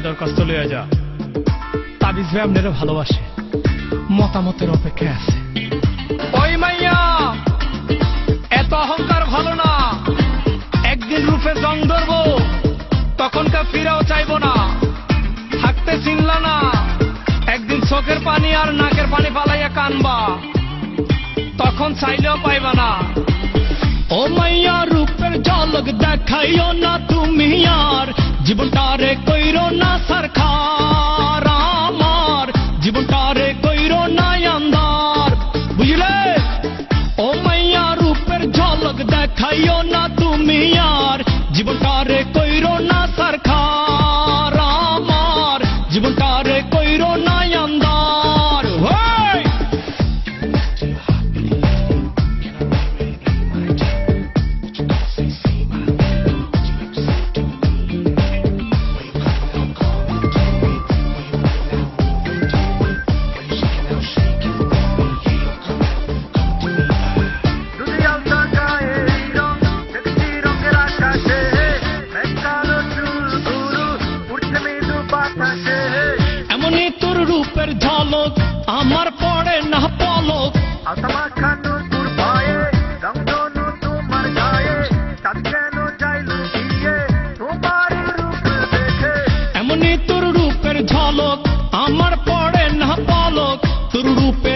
দরখাস্ত লইয়া যা। তাবিজ ভাই আপনারও ভালোবাসে। মতামতের অপেক্ষায় আছে। ওই মাইয়া, এত অহংকার ভালো না। একদিন রূপে জং ধরবো, তখনকার ফিরাও চাইব না। থাকতে চিনলা না। একদিন চোখের পানি আর নাকের পানি পালাইয়া কানবা। তখন চাইলেও পাইবা না। ও মাইয়া, রূপের ঝলক দেখাইও না তুমি আর। জীবনটারে কইরো না সরকার আমার। জীবনটারে কইরো না আন্দার বুঝলে? ও মাইয়া, রূপের ঝলক দেখাইও না তুমি আর। জীবনটারে কইরো না সরকার আমার। জীবনটারে রূপের ঝলক আমার পড়ে না পলক। এমনি তোর রূপের ঝলক আমার পড়ে না পলক। তোর রূপে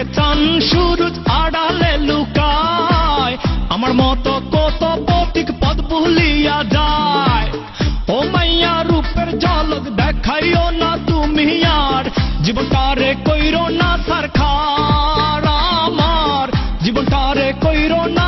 জীবনটারে কইরো না সরকার আমার জীবনটারে কইরো না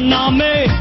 Guantanamo.